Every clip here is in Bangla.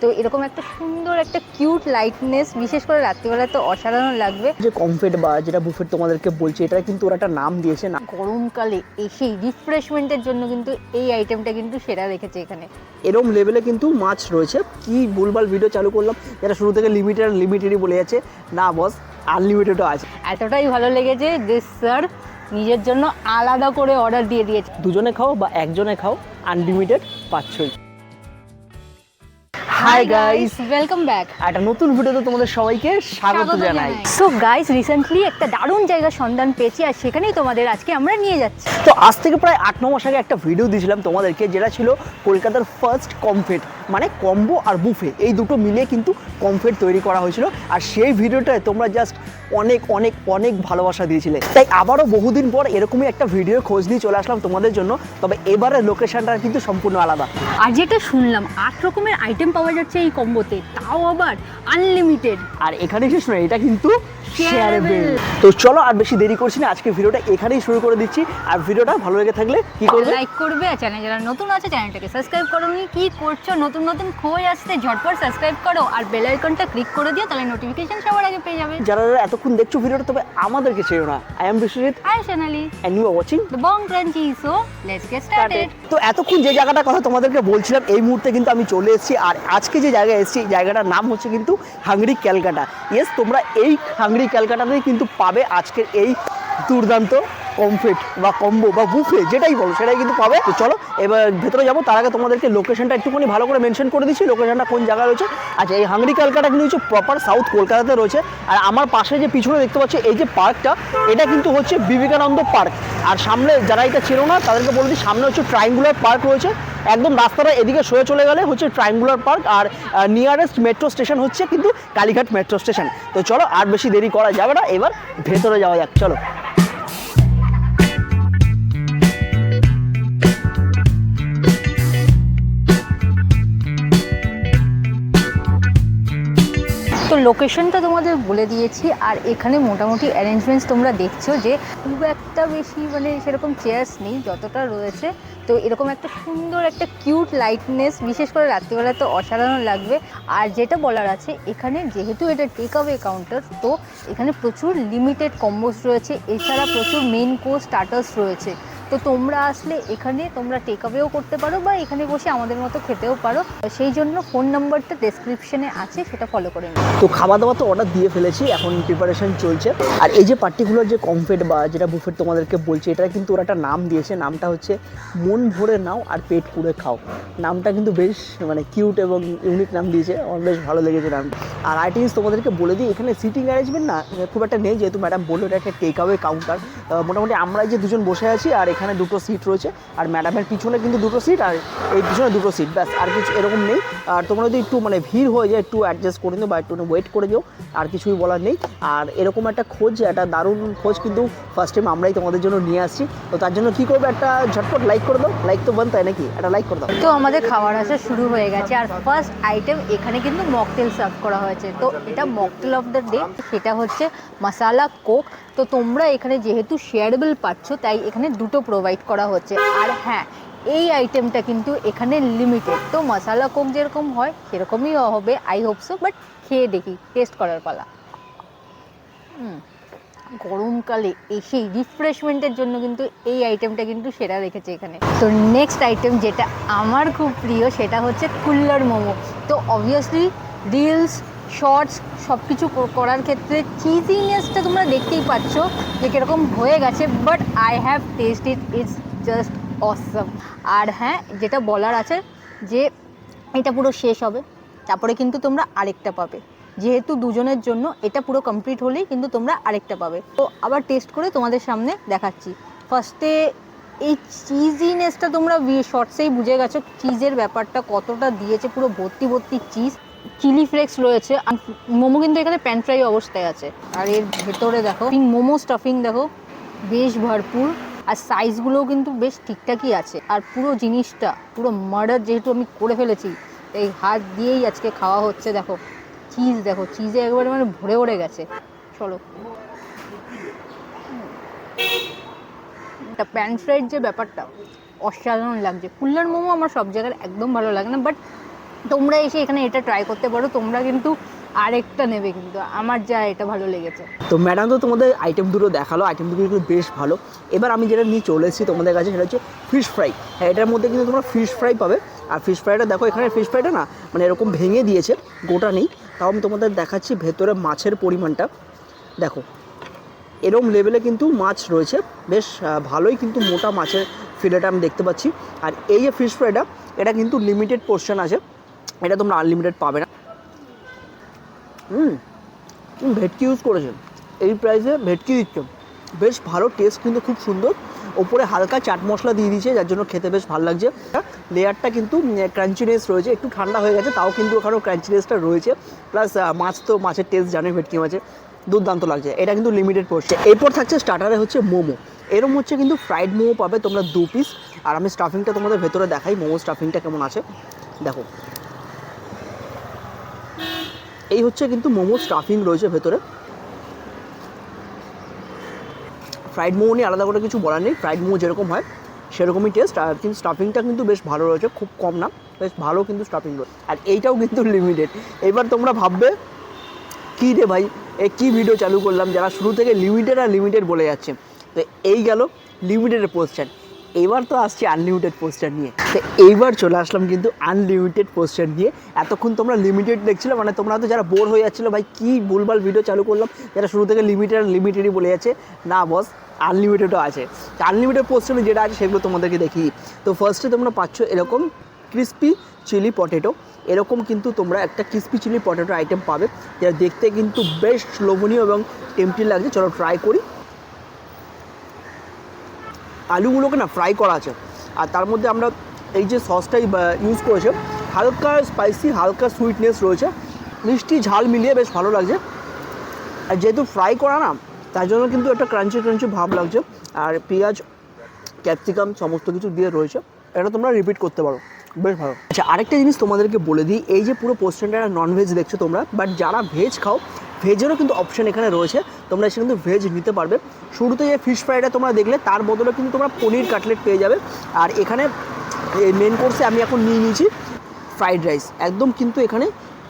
তো এরকম একটা সুন্দর একটা কিউট লাইটনেস বিশেষ করে রাত্রিবেলা তো অসাধারণ লাগবে। যে কমফেট বা যেটা বুফেট তোমাদেরকে বলছি এটা কিন্তু ওরা একটা নাম দিয়েছে না। গরমকালে এসেই রিফ্রেশমেন্টের জন্য কিন্তু এই আইটেমটা কিন্তু সেরা রেখেছে এখানে। এরম লেভেলে কিন্তু মাছ রয়েছে। কি ভুলভাল ভিডিও চালু করলাম যেটা শুরু থেকে লিমিটেড লিমিটেডই বলে যাচ্ছে। না বস আনলিমিটেডও আছে। এতটাই ভালো লেগেছে যে স্যার নিজের জন্য আলাদা করে অর্ডার দিয়ে দিয়েছে। দুজনে খাও বা একজনে খাও আনলিমিটেড পাচ্ছই। হাই গাইস ওয়েলকাম ব্যাক একটা নতুন ভিডিওতে তোমাদের সবাইকে স্বাগত জানাই। সো গাইস রিসেন্টলি একটা দারুণ জায়গার সন্ধান পেয়েছি আর সেখানেই তোমাদের আজকে আমরা নিয়ে যাচ্ছি। তো আজ থেকে প্রায় আট ন মাস আগে একটা ভিডিও দিয়েছিলাম তোমাদেরকে যেটা ছিল কলকাতার ফার্স্ট কমফেট মানে কম্বো আর বুফে এই দুটো মিলিয়ে কিন্তু কমফেট তৈরি করা হয়েছিল। আর সেই ভিডিওটায় তোমরা জাস্ট অনেক অনেক অনেক ভালোবাসা দিয়েছিলে। তাই আবারও বহুদিন পর এরকমই একটা ভিডিও খোঁজ নিয়ে চলে আসলাম তোমাদের জন্য। তবে এবারের লোকেশনটা কিন্তু সম্পূর্ণ আলাদা। আর যেটা শুনলাম আট রকমের আইটেম পাওয়া যাচ্ছে এই কম্বোতে তাও আবার আনলিমিটেড আর এখানে শেষ নয় এটা কিন্তু শেয়ারেবল তো চলো আর বেশি দেরি করছি না আজকে ভিডিওটা এখানেই শুরু করে দিচ্ছি। আর ভিডিওটা ভালো লেগে থাকলে কি করবে? লাইক করবে আর চ্যানেল যারা নতুন আছে চ্যানেলটাকে সাবস্ক্রাইব করোনি কি করছ? নতুন নতুন খোঁজ আসতে ঝটপট সাবস্ক্রাইব করো। আর বেল আইকনটা ক্লিক করে দিও তাহলে নোটিফিকেশন সবার আগে পেয়ে যাবে। যারা যারা এতক্ষণ দেখছ ভিডিওটা তবে আমাদেরকে চেয়েও না। I am Biswajit I Sonali and you are watching the Bong crunchy so let's get started তো এতক্ষণ যে জায়গাটার কথা তোমাদেরকে বলছিলাম এই মুহূর্তে কিন্তু আমি চলে এসেছি। আর আজকে যে জায়গায় এসেছি জায়গাটার নাম হচ্ছে কিন্তু হাংরি ক্যালকাটা। ইয়েস তোমরা এই হাংরি ক্যালকাটাতেই কিন্তু পাবে আজকের এই দুর্দান্ত কমফেট বা কম্বো বা বুফে যেটাই বলো, সেটাই কিন্তু পাবে। তো চলো, এবার ভেতরে যাব। তার আগে তোমাদেরকে লোকেশনটা একটুখানি ভালো করে মেনশন করে দিচ্ছি লোকেশনটা কোন জায়গায় রয়েছে। আচ্ছা এই হাংরি কালকাটা কিন্তু হচ্ছে প্রপার সাউথ কলকাতাতে রয়েছে। আর আমার পাশে যে পিছনে দেখতে পাচ্ছি, এই যে পার্কটা, এটা কিন্তু হচ্ছে বিবেকানন্দ পার্ক। আর সামনে, যারা এটা ছিল না, তাদেরকে বলে দিই, সামনে হচ্ছে ট্রাইঙ্গুলার পার্ক রয়েছে। একদম রাস্তাটা এদিকে সরে চলে গেলে হচ্ছে ট্রাইঙ্গুলার পার্ক আর নিয়ারেস্ট মেট্রো স্টেশন হচ্ছে কিন্তু কালীঘাট মেট্রো স্টেশন তো চলো, আর বেশি দেরি করা যাবে না, এবার ভেতরে যাওয়া যাক, চলো। লোকেশনটা তোমাদের বলে দিয়েছি, আর এখানে মোটামুটি অ্যারেঞ্জমেন্টস তোমরা দেখছ যে খুব একটা বেশি মানে সেরকম চেয়ার্স নেই, যতটা রয়েছে। তো এরকম একটা সুন্দর একটা কিউট লাইটনেস বিশেষ করে রাত্রিবেলা তো অসাধারণ লাগবে। আর যেটা বলার আছে, এখানে যেহেতু এটা টেক অ্যাওয়ে কাউন্টার তো এখানে প্রচুর লিমিটেড কম্বোস রয়েছে। এছাড়া প্রচুর মেন কোর্স স্টার্টার্স রয়েছে। তো তোমরা আসলে এখানে তোমরা টেক অ্যাওয়েও করতে পারো বা এখানে বসে আমাদের মতো খেতেও পারো। সেই জন্য ফোন নাম্বারটা ডেসক্রিপশনে আছে, সেটা ফলো করে নিও। তো খাওয়া দাওয়া তো অর্ডার দিয়ে ফেলেছি, এখন প্রিপারেশন চলছে। আর এই যে পার্টিকুলার যে কমফেট বা যেটা বুফেট তোমাদেরকে বলছি এটা কিন্তু ওরা একটা নাম দিয়েছে, নামটা হচ্ছে মন ভরে নাও আর পেট পুড়ে খাও। নামটা কিন্তু বেশ মানে কিউট এবং ইউনিক নাম দিয়েছে, আমার বেশ ভালো লেগেছে নামটা আর আইটিংস তোমাদেরকে বলে দিই, এখানে সিটিং অ্যারেঞ্জমেন্ট না, খুব একটা নেই, যেহেতু ম্যাডাম বলল এটা একটা টেক অ্যাওয়ে কাউন্টার মোটামুটি আমরা যে দুজন বসে আছি আর এখানে দুটো সিট রয়েছে আর ম্যাডামের পিছনে কিন্তু দুটো সিট আর এই পিছনে দুটো সিট ব্যাস, আর কিছু এরকম নেই। আর তোমরা যদি একটু মানে ভিড় হয়ে যায়, একটু অ্যাডজাস্ট করে নিও বা একটু ওয়েট করে দিও আর কিছুই বলার নেই। আর এরকম একটা খোঁজ, একটা দারুণ খোঁজ কিন্তু ফার্স্ট টাইম আমরাই তোমাদের জন্য নিয়ে আসছি। তো তার জন্য কী করবে? একটা ঝটপট লাইক করে দাও। লাইক তো বানতে হয় নাকি? একটা লাইক করে দাও। তো আমাদের খাবার আসা শুরু হয়ে গেছে। আর ফার্স্ট আইটেম এখানে কিন্তু মকটেল সার্ভ করা হয়েছে। তো এটা মকটেল অফ দ্য ডে সেটা হচ্ছে মশালা কোক তো তোমরা এখানে যেহেতু শেয়ারেবল পাচ্ছ, তাই এখানে দুটো প্রোভাইড করা হচ্ছে। আর হ্যাঁ এই আইটেমটা কিন্তু এখানে লিমিটেড তো মশালা কোক যেরকম হয়, সেরকমই হবে আই হোপ সো বাট খেয়ে দেখি টেস্ট করার পালা। গরমকালে এসেই রিফ্রেশমেন্টের জন্য কিন্তু এই আইটেমটা কিন্তু সেরা রেখেছে এখানে। তো নেক্সট আইটেম যেটা আমার খুব প্রিয়, সেটা হচ্ছে কুল্লার মোমো। তো অবভিয়াসলি রিলস শর্টস সব কিছু করার ক্ষেত্রে চিজিনেসটা তোমরা দেখতেই পাচ্ছ যে কীরকম হয়ে গেছে but I have test it it's just awesome আর হ্যাঁ যেটা বলার আছে যে এটা পুরো শেষ হবে, তারপরে কিন্তু তোমরা আরেকটা পাবে। যেহেতু দুজনের জন্য এটা পুরো কমপ্লিট হলেই কিন্তু তোমরা আরেকটা পাবে। তো আবার টেস্ট করে তোমাদের সামনে দেখাচ্ছি। ফার্স্টে এই চিজিনেসটা তোমরা শর্টসেই বুঝে গেছো চিজের ব্যাপারটা কতটা দিয়েছে, পুরো ভর্তি ভর্তি চিজ চিলি ফ্লেক্স রয়েছে, আর মোমো কিন্তু এখানে প্যান ফ্রাই অবস্থায় আছে। আর এর ভেতরে দেখো মোমো স্টাফিং দেখো, বেশ ভরপুর, আর সাইজগুলোও কিন্তু বেশ ঠিকঠাকই আছে। আর পুরো জিনিসটা, পুরো মার্ডার যেহেতু আমি করে ফেলেছি এই হাত দিয়েই আজকে খাওয়া হচ্ছে, দেখো। চিজ দেখো চিজে একবারে মানে ভরে ভরে গেছে। চলো। প্যান ফ্রাইড যে ব্যাপারটা, অসাধারণ লাগছে। কুল্লার মোমো আমার সব জায়গায় একদম ভালো লাগে না বাট তোমরা এসে এখানে এটা ট্রাই করতে পারো, তোমরা কিন্তু আরেকটা নেবে কিন্তু। আমার যা এটা ভালো লেগেছে। তো ম্যাডাম তো তোমাদের আইটেম দুটো দেখাল আইটেম দুটো কিন্তু বেশ ভালো। এবার আমি যেটা নিয়ে চলে এসেছি তোমাদের কাছে সেটা হচ্ছে ফিশ ফ্রাই হ্যাঁ এটার মধ্যে কিন্তু তোমরা ফিশ ফ্রাই পাবে। আর ফিশ ফ্রাইটা দেখো, এখানে ফিশ ফ্রাইটা না মানে এরকম ভেঙে দিয়েছে, গোটা নেই। তাও আমি তোমাদের দেখাচ্ছি ভেতরে মাছের পরিমাণটা। দেখো এরম লেভেলে কিন্তু মাছ রয়েছে। বেশ ভালোই কিন্তু মোটা মাছের ফিলেটা আমি দেখতে পাচ্ছি। আর এই যে ফিশ ফ্রাইটা এটা কিন্তু লিমিটেড পোর্শন আছে। এটা তোমরা আনলিমিটেড পাবে না। হুম ভেটকি ইউজ করেছে। এই প্রাইসে ভেটকি দিচ্ছ। বেশ ভালো টেস্ট কিন্তু খুব সুন্দর। ওপরে হালকা চাট মশলা দিয়ে দিয়েছে, যার জন্য খেতে বেশ ভালো লাগছে। লেয়ারটা কিন্তু ক্রাঞ্চিনেস রয়েছে। একটু ঠান্ডা হয়ে গেছে, তাও কিন্তু ওখানেও ক্রাঞ্চিনেসটা রয়েছে। প্লাস মাছ তো, মাছের টেস্ট জানে ভেটকি মাছে দুর্দান্ত লাগছে। এটা কিন্তু লিমিটেড পড়ছে এরপর থাকছে স্টার্টারে হচ্ছে মোমো। এরম হচ্ছে কিন্তু ফ্রাইড মোমো পাবে তোমরা দু পিস আর আমি স্টাফিংটা তোমাদের ভেতরে দেখাই, মোমো স্টাফিংটা কেমন আছে। দেখো এই হচ্ছে কিন্তু মোমো স্টাফিং রয়েছে ভেতরে। ফ্রাইড মোমো নিয়ে আলাদা করে কিছু বলার নেই। ফ্রাইড মোমো যেরকম হয়, সেরকমই টেস্ট আর কিন্তু স্টাফিংটা কিন্তু বেশ ভালো রয়েছে, খুব কম না, বেশ ভালো কিন্তু স্টাফিং রয়েছে। আর এইটাও কিন্তু লিমিটেড এবার তোমরা ভাববে, কী রে ভাই, এ কী ভিডিও চালু করলাম? যারা শুরু থেকে লিমিটেড আর লিমিটেড বলে যাচ্ছে। তো এই গেল লিমিটেডের পোস্টার এবার তো আসছি আনলিমিটেড পোস্টার নিয়ে। তো এইবার চলে আসলাম কিন্তু আনলিমিটেড পোস্টার নিয়ে। এতক্ষণ তোমরা লিমিটেড দেখছিলে মানে তোমরা তো যারা বোর হয়ে যাচ্ছিল, ভাই কী ভুলভাল ভিডিও চালু করলাম, যারা শুরু থেকে লিমিটেড লিমিটেডই বলে যাচ্ছে। না বস আনলিমিটেডও আছে। আনলিমিটেড পোস্টারে যেটা আছে, সেগুলো তোমাদেরকে দেখি তো ফার্স্টে তোমরা পাচ্ছ এরকম ক্রিস্পি চিলি পটেটো এরকম কিন্তু তোমরা একটা ক্রিস্পি চিলি পটেটো আইটেম পাবে। যেটা দেখতে কিন্তু বেশ লোভনীয় এবং টেমটি লাগছে। চলো ট্রাই করি। আলুগুলোকে না ফ্রাই করা আছে। আর তার মধ্যে আমরা এই যে সসটাই ইউজ করেছে, হালকা স্পাইসি হালকা সুইটনেস রয়েছে। মিষ্টি ঝাল মিলিয়ে বেশ ভালো লাগছে। আর যেহেতু ফ্রাই করা না, তার জন্য কিন্তু একটা ক্রাঞ্চি ক্রাঞ্চি ভাব লাগছে। আর পেঁয়াজ ক্যাপসিকাম সমস্ত কিছু দিয়ে রয়েছে। এটা তোমরা রিপিট করতে পারো। বেশ ভালো। আচ্ছা আরেকটা জিনিস তোমাদেরকে বলে দিই, এই যে পুরো পোস্টারটা ননভেজ দেখছ তোমরা বাট যারা ভেজ খাও ভেজেরও কিন্তু অপশন এখানে রয়েছে। তোমরা এসে কিন্তু ভেজ নিতে পারবে। শুরুতে যে ফিশ ফ্রাইটা তোমরা দেখলে, তার বদলে কিন্তু তোমরা পনির কাটলেট পেয়ে যাবে। আর এখানে, এই মেন কোর্সে আমি এখন নিয়ে নিয়েছি ফ্রাইড রাইস একদম কিন্তু এখানে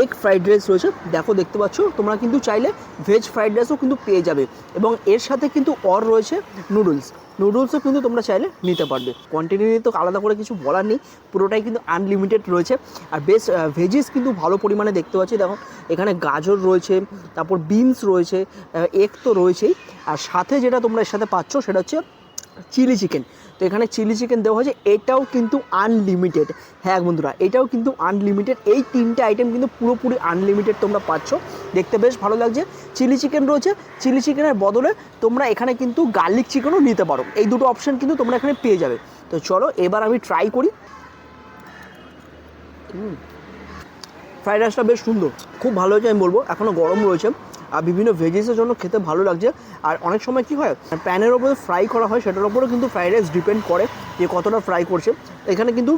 এগ ফ্রাইড রাইস রয়েছে। দেখো, দেখতে পাচ্ছ, তোমরা কিন্তু চাইলে ভেজ ফ্রাইড রাইসও কিন্তু পেয়ে যাবে। এবং এর সাথে কিন্তু অর রয়েছে নুডলস নুডলসও কিন্তু তোমরা চাইলে নিতে পারবে। কোয়ান্টিটি নিয়ে তো আলাদা করে কিছু বলার নেই। পুরোটাই কিন্তু আনলিমিটেড রয়েছে। আর বেশ ভেজিস কিন্তু ভালো পরিমাণে দেখতে পাচ্ছি। দেখো, এখানে গাজর রয়েছে, তারপর বিনস রয়েছে এগ তো রয়েছেই। আর সাথে যেটা তোমরা এর সাথে পাচ্ছ, সেটা হচ্ছে চিলি চিকেন। তো এখানে চিলি চিকেন দেওয়া হয়েছে, এটাও কিন্তু আনলিমিটেড হ্যাঁ বন্ধুরা, এটাও কিন্তু আনলিমিটেড এই তিনটে আইটেম কিন্তু পুরোপুরি আনলিমিটেড তোমরা পাচ্ছ। দেখতে বেশ ভালো লাগছে। চিলি চিকেন রয়েছে, চিলি চিকেনের বদলে তোমরা এখানে কিন্তু গার্লিক চিকেনও নিতে পারো। এই দুটো অপশন কিন্তু তোমরা এখানে পেয়ে যাবে। তো চলো, এবার আমি ট্রাই করি। ফ্রাইড রাইসটা বেশ সুন্দর। খুব ভালো হয়েছে আমি বলব এখনও গরম রয়েছে। আর বিভিন্ন ভেজিসের জন্য খেতে ভালো লাগছে। আর অনেক সময় কি হয় প্যানের ওপরে ফ্রাই করা হয়, সেটার ওপরেও কিন্তু ফ্রাইড রাইস ডিপেন্ড করে যে কতটা ফ্রাই করছে। এখানে কিন্তু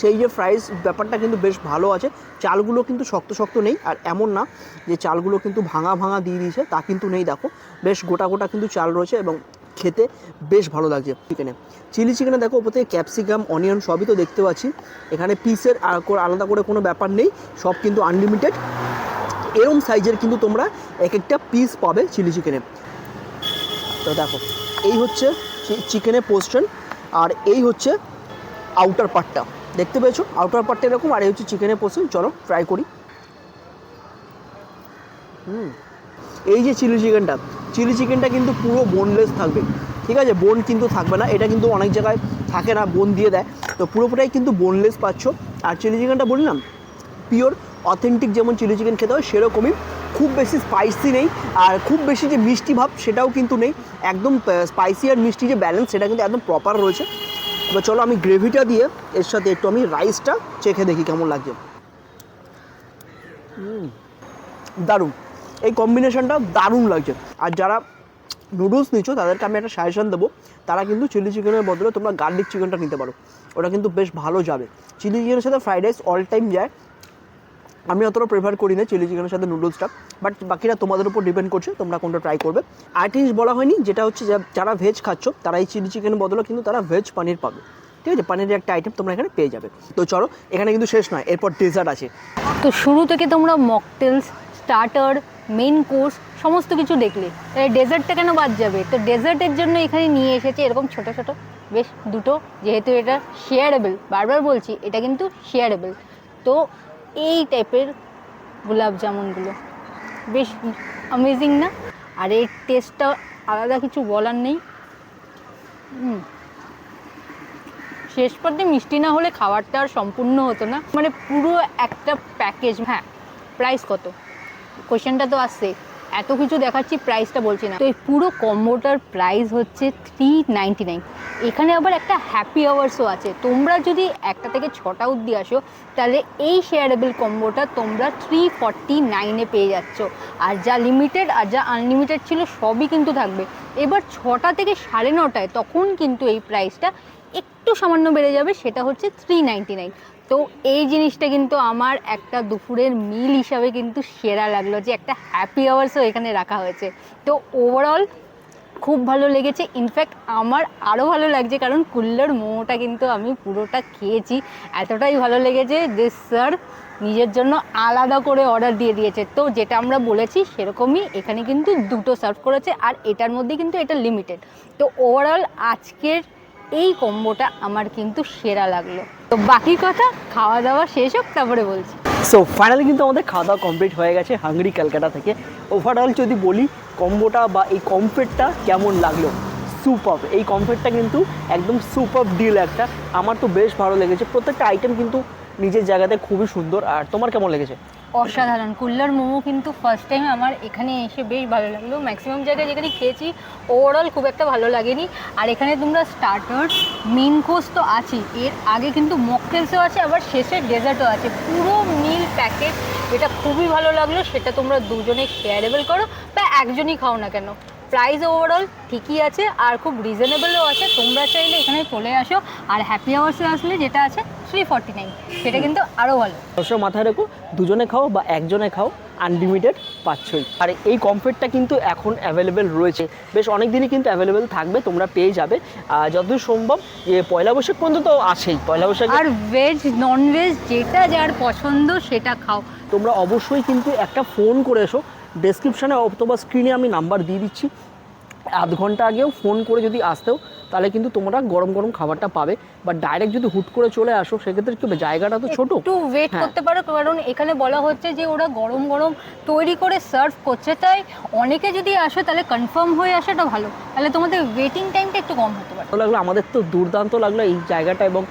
সেই যে ফ্রাইস ব্যাপারটা কিন্তু বেশ ভালো আছে। চালগুলো কিন্তু শক্ত শক্ত নেই, আর এমন না যে চালগুলো কিন্তু ভাঙা ভাঙা দিয়ে দিয়েছে, তা কিন্তু নেই, দেখো। বেশ গোটা গোটা কিন্তু চাল রয়েছে এবং খেতে বেশ ভালো লাগছে চিকেনে। চিলি চিকেনে দেখো, ওপর থেকে ক্যাপসিকাম, অনিয়ন সবই তো দেখতে পাচ্ছি। এখানে পিসের আলাদা করে কোনো ব্যাপার নেই, সব কিন্তু আনলিমিটেড এরম সাইজের কিন্তু তোমরা এক একটা পিস পাবে চিলি চিকেনে তো দেখো, এই হচ্ছে চিকেনের পোর্শন আর এই হচ্ছে আউটার পার্টটা দেখতে পেয়েছ? আউটার পার্টটা এরকম, আর এই হচ্ছে চিকেনের পোর্শন চলো ট্রাই করি। হুম, এই যে চিলি চিকেনটা চিলি চিকেনটা কিন্তু পুরো বোনলেস থাকবে। ঠিক আছে? বোন কিন্তু থাকবে না, এটা কিন্তু অনেক জায়গায় থাকে না বোন দিয়ে দেয়। তো পুরোপুরাই কিন্তু বোনলেস পাচ্ছ। আর চিলি চিকেনটা বললাম পিওর অথেন্টিক যেমন চিলি চিকেন খেতে হয়, সেরকমই। খুব বেশি স্পাইসি নেই, আর খুব বেশি যে মিষ্টি ভাব সেটাও কিন্তু নেই। একদম স্পাইসি আর মিষ্টি যে ব্যালেন্স সেটা কিন্তু একদম প্রপার রয়েছে। এবার চলো আমি গ্রেভিটা দিয়ে, এর সাথে একটু আমি রাইসটা চেখে দেখি কেমন লাগছে। দারুণ। এই কম্বিনেশনটা দারুণ লাগছে। আর যারা নুডলস নিচ্ছ, তাদেরকে আমি একটা সাজেশন দেবো। তারা কিন্তু চিলি চিকেনের বদলে তোমরা গার্লিক চিকেনটা নিতে পারো। ওটা কিন্তু বেশ ভালো যাবে। চিলি চিকেনের সাথে ফ্রাইড রাইস অল টাইম যায়। আমি অতটা প্রেফার করি না চিলি চিকেনের সাথে নুডলসটা বাট বাকিরা তোমাদের উপর ডিপেন্ড করছে, তোমরা কোনটা ট্রাই করবে। আর জিনিস বলা হয়নি, যেটা হচ্ছে যারা ভেজ খাচ্ছ তারা এই চিলি চিকেনের বদলে কিন্তু তারা ভেজ পানির পাবে। ঠিক আছে? পানিরের একটা আইটেম তোমরা এখানে পেয়ে যাবে। তো চলো, এখানে কিন্তু শেষ নয়, এরপর ডেজার্ট আছে। তো শুরু থেকে তোমরা মকটেলস স্টার্টার মেন কোর্স সমস্ত কিছু দেখলে। ডেজার্টটা কেন বাদ যাবে? তো ডেজার্টের জন্য এখানে নিয়ে এসেছে এরকম ছোট ছোট, বেশ দুটো, যেহেতু এটা শেয়ারেবল বারবার বলছি, এটা কিন্তু শেয়ারেবল তো এই টাইপের গোলাপ জামুনগুলো। বেশ অ্যামেজিং না? আর এর টেস্টটা আলাদা কিছু বলার নেই। শেষ পর্যন্ত মিষ্টি না হলে খাবারটা আর সম্পূর্ণ হতো না। মানে পুরো একটা প্যাকেজ হ্যাঁ প্রাইস কত? কোয়েশ্চেনটা তো আসছে। এত কিছু দেখাচ্ছি প্রাইসটা বলছি না। তো এই পুরো কম্বোটার প্রাইস হচ্ছে থ্রি নাইনটি নাইন এখানে আবার একটা হ্যাপি আওয়ার্সও আছে। তোমরা যদি একটা থেকে ছটা অবধি আসো, তাহলে এই শেয়ারেবল কম্বোটা তোমরা থ্রি ফর্টি নাইনে পেয়ে যাচ্ছ। আর যা লিমিটেড আর যা আনলিমিটেড ছিল, সবই কিন্তু থাকবে। এবার ছটা থেকে সাড়ে নটায় তখন কিন্তু এই প্রাইসটা একটু সামান্য বেড়ে যাবে, সেটা হচ্ছে থ্রি নাইনটি নাইন তো এই জিনিসটা কিন্তু আমার একটা দুপুরের মিল হিসাবে কিন্তু সেরা লাগল যে একটা হ্যাপি আওয়ার্সও এখানে রাখা হয়েছে। তো ওভারঅল খুব ভালো লেগেছে। ইনফ্যাক্ট আমার আরও ভালো লাগছে কারণ কুল্লার মোমোটা কিন্তু আমি পুরোটা খেয়েছি। এতটাই ভালো লেগেছে যে স্যার নিজের জন্য আলাদা করে অর্ডার দিয়ে দিয়েছে। তো যেটা আমরা বলেছি সেরকমই এখানে কিন্তু দুটো সার্ভ করেছে আর এটার মধ্যে কিন্তু এটা লিমিটেড তো ওভারঅল আজকের এই কম্বোটা আমার কিন্তু সেরা লাগল। তো বাকি কথা খাওয়া দাওয়া শেষ হোক, তারপরে বলছি। সো ফাইনালি কিন্তু আমাদের খাওয়া দাওয়া কমপ্লিট হয়ে গেছে হাঙ্গরি ক্যালকাটা থেকে। ওভারঅল যদি বলি কম্বোটা বা এই কমফেটটা কেমন লাগল? সুপার এই কমফেটটা কিন্তু একদম সুপার ডিল একটা। আমার তো বেশ ভালো লেগেছে। প্রত্যেকটা আইটেম কিন্তু নিজের জায়গাতে খুবই সুন্দর। আর তোমার কেমন লেগেছে? অসাধারণ। কুল্লার মোমো কিন্তু ফার্স্ট টাইম আমার এখানে এসে বেশ ভালো লাগল। ম্যাক্সিমাম জায়গায় যেখানে খেয়েছি ওভারঅল খুব একটা ভালো লাগেনি। আর এখানে তোমরা স্টার্টার মেন কোর্স তো আছেই। এর আগে কিন্তু মকটেলসও আছে, আবার শেষের ডেজার্টও আছে। পুরো মিল প্যাকেট এটা খুবই ভালো লাগল, সেটা তোমরা দুজনে শেয়ারেবল করো বা একজনই খাও না কেন। প্রাইস ওভারঅল ঠিকই আছে আর খুব রিজনেবলও আছে। তোমরা চাইলে এখানে চলে আসো আর হ্যাপি আওয়ার্সে আসলে যেটা আছে থ্রি ফর্টি নাইন সেটা কিন্তু আরও ভালো। অবশ্যই মাথায় রেখো দুজনে খাও বা একজনে খাও আনলিমিটেড পাচ্ছই। আর এই কমফেটটা কিন্তু এখন অ্যাভেলেবেল রয়েছে। বেশ অনেক দিনই কিন্তু অ্যাভেলেবেল থাকবে তোমরা পেয়ে যাবে। আর যতদূর সম্ভব যে পয়লা বৈশাখ পর্যন্ত তো আছেই। পয়লা বৈশাখ আর ভেজ নন ভেজ যেটা যার পছন্দ সেটা খাও। তোমরা অবশ্যই কিন্তু একটা ফোন করে এসো ডেসক্রিপশানে অথবা স্ক্রিনে আমি নাম্বার দিয়ে দিচ্ছি। আধ ঘণ্টা আগেও ফোন করে যদি আসতেও তাহলে কিন্তু তোমরা গরম গরম খাবারটা পাবে। বা ডাইরেক্ট যদি হুট করে চলে আসো সেক্ষেত্রে কি জায়গাটা তো ছোট। একটু ওয়েট হ্যাঁ। করতে পারো। কারণ এখানে বলা হচ্ছে যে ওরা গরম গরম তৈরি করে সার্ভ করছে। তাই অনেকে যদি আসে তাহলে কনফার্ম হয়ে আসাটা ভালো। তাহলে তোমাদের ওয়েটিং টাইমটা একটু কম হতে পারে। লাগল আমাদের তো দুর্দান্ত লাগল এই জায়গাটা এবং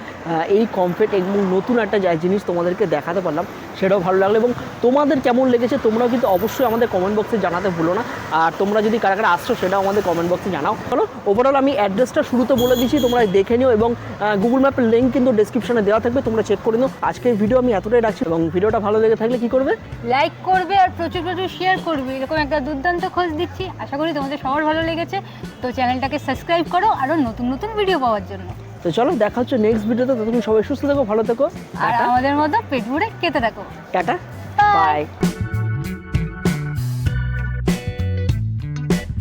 এই কমফেট এবং নতুন একটা যা- জিনিস তোমাদেরকে দেখাতে পারলাম সেটাও ভালো লাগল এবং তোমাদের কেমন লেগেছে তোমরাও কিন্তু অবশ্যই আমাদের কমেন্ট বক্সে জানাতে ভুলো না। আর তোমরা যদি কারা কারা আসছো সেটাও আমাদের কমেন্ট বক্সে জানাও। চলো ওভারঅল আমি অ্যাড্রেসটা শুরুতে বলে দিচ্ছি তোমরা দেখে নিও এবং গুগল ম্যাপের লিঙ্ক কিন্তু ডিসক্রিপশনে দেওয়া থাকবে তোমরা চেক করে নিও। আজকের ভিডিও আমি এতটাই রাখছি এবং ভিডিওটা ভালো লেগে থাকলে কি করবে? লাইক করবে আর প্রচুর প্রচুর শেয়ার করবে। এরকম একটা দুর্দান্ত খোঁজ দিচ্ছি। আশা করি তোমাদের সবার ভালো লেগেছে। তো চ্যানেলটাকে সাবস্ক্রাইব করো আরও নতুন নতুন ভিডিও পাওয়ার জন্য। তো চলো দেখা হচ্ছে নেক্সট ভিডিওতে তুমি সবাই সুস্থ থেকো ভালো থেকো। আর আমাদের মতো পেট ভরে খেতে থাকো। টাটা। বাই